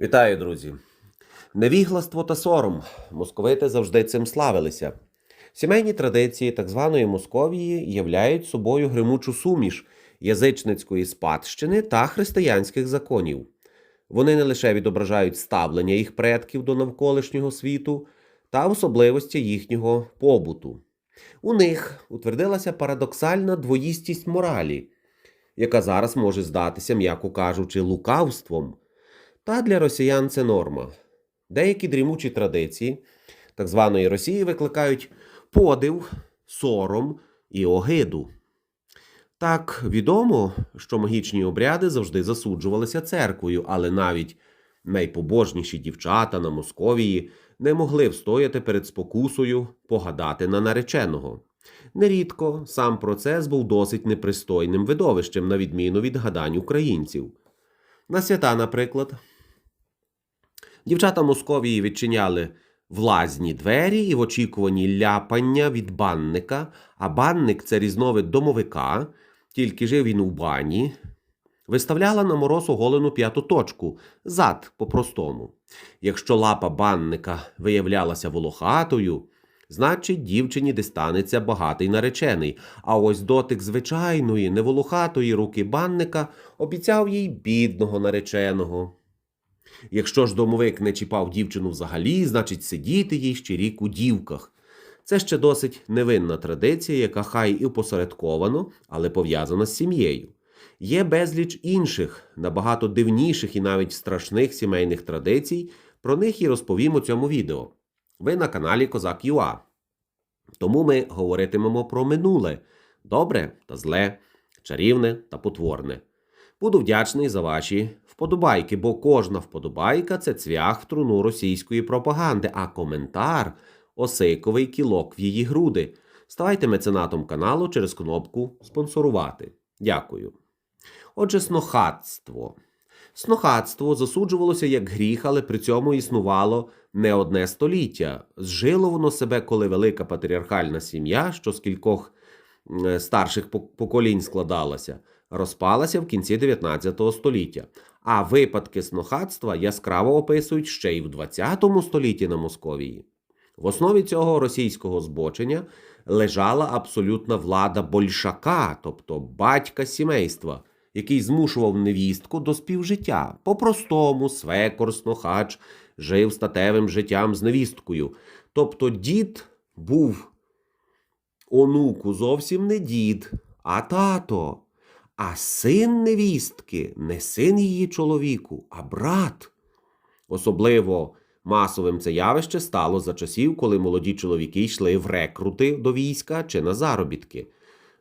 Вітаю, друзі! Невігластво та сором. Московити завжди цим славилися. Сімейні традиції так званої Московії являють собою гримучу суміш язичницької спадщини та християнських законів. Вони не лише відображають ставлення їх предків до навколишнього світу та особливості їхнього побуту. У них утвердилася парадоксальна двоїстість моралі, яка зараз може здатися, м'яко кажучи, лукавством. Та для росіян це норма. Деякі дрімучі традиції так званої Росії викликають подив, сором і огиду. Так відомо, що магічні обряди завжди засуджувалися церквою, але навіть найпобожніші дівчата на Московії не могли встояти перед спокусою погадати на нареченого. Нерідко сам процес був досить непристойним видовищем, на відміну від гадань українців. На свята, наприклад, Дівчата Московії відчиняли влазні двері і в очікуванні ляпання від банника, а банник це різновид домовика, тільки жив він у бані, виставляла на мороз оголену п'яту точку, зад по-простому. Якщо лапа банника виявлялася волохатою, значить дівчині дистанеться багатий наречений, а ось дотик звичайної, неволохатої руки банника обіцяв їй бідного нареченого. Якщо ж домовик не чіпав дівчину взагалі, значить сидіти їй ще рік у дівках. Це ще досить невинна традиція, яка хай і посередковано, але пов'язана з сім'єю. Є безліч інших, набагато дивніших і навіть страшних сімейних традицій. Про них і розповім у цьому відео. Ви на каналі Козак Юа. Тому ми говоритимемо про минуле добре та зле, чарівне та потворне. Буду вдячний за ваші вподобайки, бо кожна вподобайка це цвях в труну російської пропаганди, а коментар осиковий кілок в її груди. Ставайте меценатом каналу через кнопку спонсорувати. Дякую. Отже, снохатство. Снохатство засуджувалося як гріх, але при цьому існувало не одне століття. Зжило воно себе, коли велика патріархальна сім'я, що з кількох е, старших поколінь складалася, розпалася в кінці 19 століття. А випадки снохатства яскраво описують ще й в 20 столітті на Московії. В основі цього російського збочення лежала абсолютна влада большака, тобто батька сімейства, який змушував невістку до співжиття. По-простому, свекор, снохач жив статевим життям з невісткою. Тобто дід був онуку зовсім не дід, а тато. А син невістки не син її чоловіку, а брат. Особливо масовим це явище стало за часів, коли молоді чоловіки йшли в рекрути до війська чи на заробітки.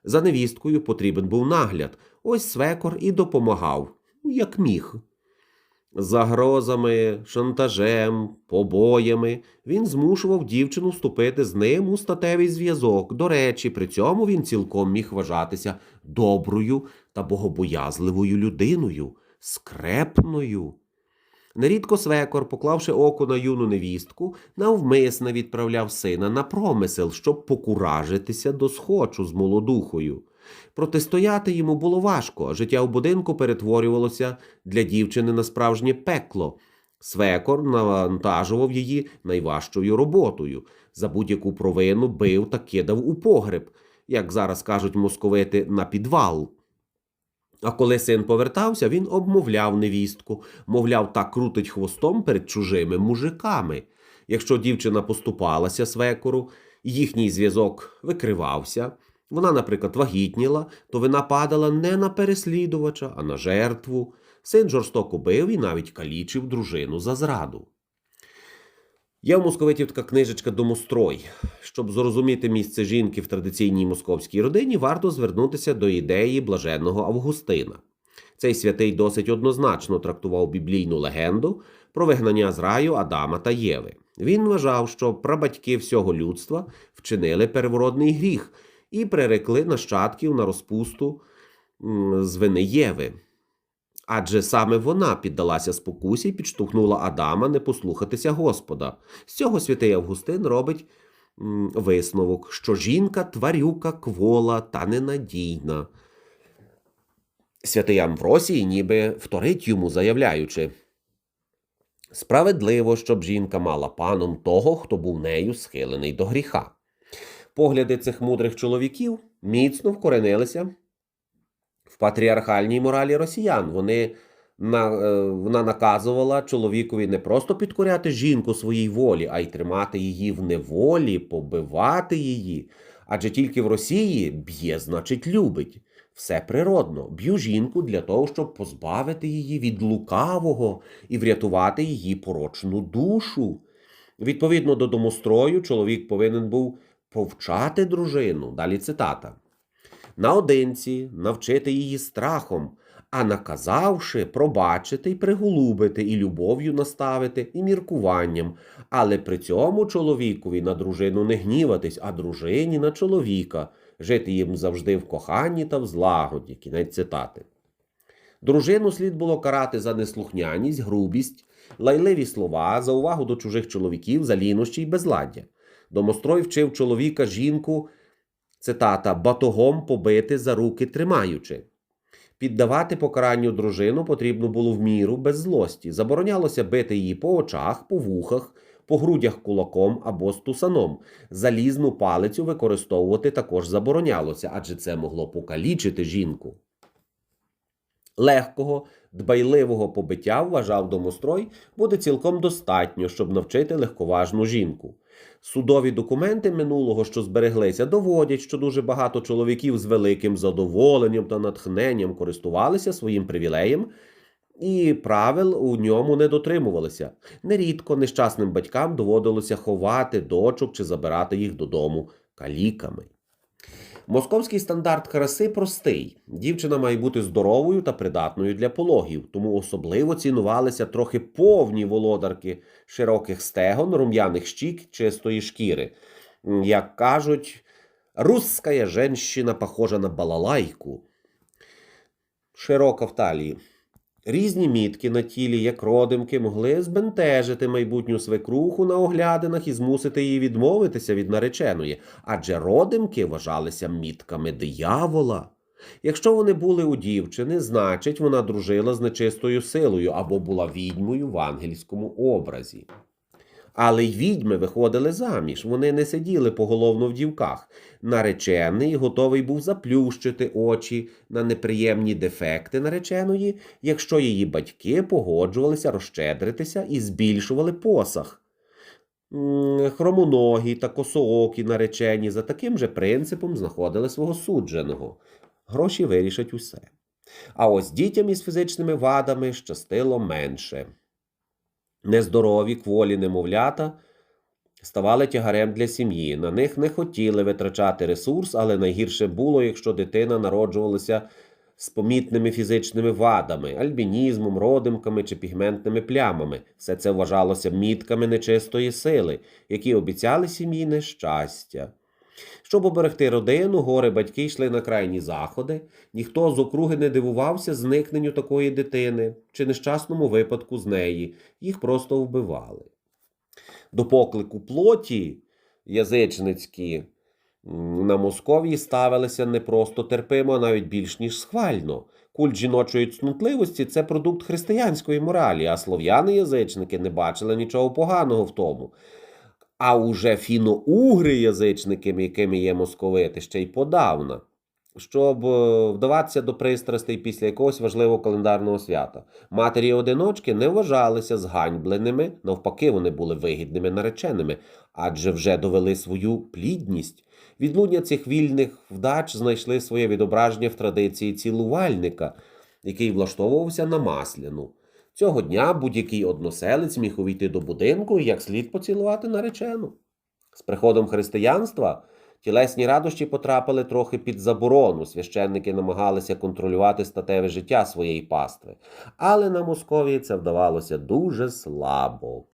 За невісткою потрібен був нагляд. Ось свекор і допомагав, як міг. Загрозами, шантажем, побоями він змушував дівчину вступити з ним у статевий зв'язок. До речі, при цьому він цілком міг вважатися доброю та богобоязливою людиною, скрепною. Нерідко свекор, поклавши око на юну невістку, навмисне відправляв сина на промисел, щоб покуражитися до схочу з молодухою. Протистояти йому було важко, життя в будинку перетворювалося для дівчини на справжнє пекло. Свекор навантажував її найважчою роботою. За будь-яку провину бив та кидав у погреб, як зараз кажуть московити, на підвал. А коли син повертався, він обмовляв невістку, мовляв, так крутить хвостом перед чужими мужиками. Якщо дівчина поступалася свекору, їхній зв'язок викривався. Вона, наприклад, вагітніла, то вина падала не на переслідувача, а на жертву. Син жорстоко бив і навіть калічив дружину за зраду. Є в московитів така книжечка Домострой. Щоб зрозуміти місце жінки в традиційній московській родині, варто звернутися до ідеї блаженного Августина. Цей святий досить однозначно трактував біблійну легенду про вигнання з раю Адама та Єви. Він вважав, що прабатьки всього людства вчинили переворотний гріх і прирекли нащадків на розпусту з вини. Адже саме вона піддалася спокусі і підштовхнула Адама не послухатися Господа. З цього святий Августин робить висновок, що жінка тварюка квола та ненадійна. Святий Амвросій ніби вторить йому, заявляючи: Справедливо, щоб жінка мала паном того, хто був нею схилений до гріха. Погляди цих мудрих чоловіків міцно вкоренилися в патріархальній моралі росіян. Вони на, е, вона наказувала чоловікові не просто підкоряти жінку своїй волі, а й тримати її в неволі, побивати її. Адже тільки в Росії б'є, значить, любить. Все природно. Б'ю жінку для того, щоб позбавити її від лукавого і врятувати її порочну душу. Відповідно до домострою, чоловік повинен був повчати дружину. Далі цитата. Наодинці навчити її страхом, а наказавши пробачити й приголубити, і любов'ю наставити, і міркуванням, але при цьому чоловікові на дружину не гніватись, а дружині на чоловіка, жити їм завжди в коханні та в злагоді. Кінець цитати. Дружину слід було карати за неслухняність, грубість, лайливі слова, за увагу до чужих чоловіків, за лінощі й безладдя. Домострой вчив чоловіка жінку, цитата, батогом побити за руки тримаючи. Піддавати покаранню дружину потрібно було в міру без злості. Заборонялося бити її по очах, по вухах, по грудях кулаком або стусаном. Залізну палицю використовувати також заборонялося, адже це могло покалічити жінку. Легкого, дбайливого побиття, вважав домострой, буде цілком достатньо, щоб навчити легковажну жінку. Судові документи минулого, що збереглися, доводять, що дуже багато чоловіків з великим задоволенням та натхненням користувалися своїм привілеєм і правил у ньому не дотримувалися. Нерідко нещасним батькам доводилося ховати дочок чи забирати їх додому каліками. Московський стандарт краси простий. Дівчина має бути здоровою та придатною для пологів, тому особливо цінувалися трохи повні володарки широких стегон, рум'яних щік, чистої шкіри. Як кажуть, русская женщина похожа на балалайку. Широка в талії. Різні мітки на тілі, як родимки, могли збентежити майбутню свекруху на оглядинах і змусити її відмовитися від нареченої, адже родимки вважалися мітками диявола. Якщо вони були у дівчини, значить вона дружила з нечистою силою або була відьмою в ангельському образі. Але й відьми виходили заміж, вони не сиділи поголовно в дівках. Наречений готовий був заплющити очі на неприємні дефекти нареченої, якщо її батьки погоджувалися розщедритися і збільшували посах. Хромоногі та косоокі наречені за таким же принципом знаходили свого судженого. Гроші вирішать усе. А ось дітям із фізичними вадами щастило менше. Нездорові кволі немовлята ставали тягарем для сім'ї. На них не хотіли витрачати ресурс, але найгірше було, якщо дитина народжувалася з помітними фізичними вадами, альбінізмом, родимками чи пігментними плямами. Все це вважалося мітками нечистої сили, які обіцяли сім'ї нещастя. Щоб оберегти родину, гори батьки йшли на крайні заходи. Ніхто з округи не дивувався зникненню такої дитини чи нещасному випадку з неї. Їх просто вбивали. До поклику плоті язичницькі на Московії ставилися не просто терпимо, а навіть більш ніж схвально. Культ жіночої цнутливості це продукт християнської моралі, а слов'яни-язичники не бачили нічого поганого в тому. А уже фіно-угри язичниками, якими є московити, ще й подавна, щоб е, вдаватися до пристрастей після якогось важливого календарного свята. Матері одиночки не вважалися зганьбленими, навпаки, вони були вигідними нареченими, адже вже довели свою плідність. Відлуння цих вільних вдач знайшли своє відображення в традиції цілувальника, який влаштовувався на масляну. Цього дня будь-який односелець міг увійти до будинку і як слід поцілувати наречену. З приходом християнства тілесні радощі потрапили трохи під заборону. Священники намагалися контролювати статеве життя своєї пастви, але на Московії це вдавалося дуже слабо.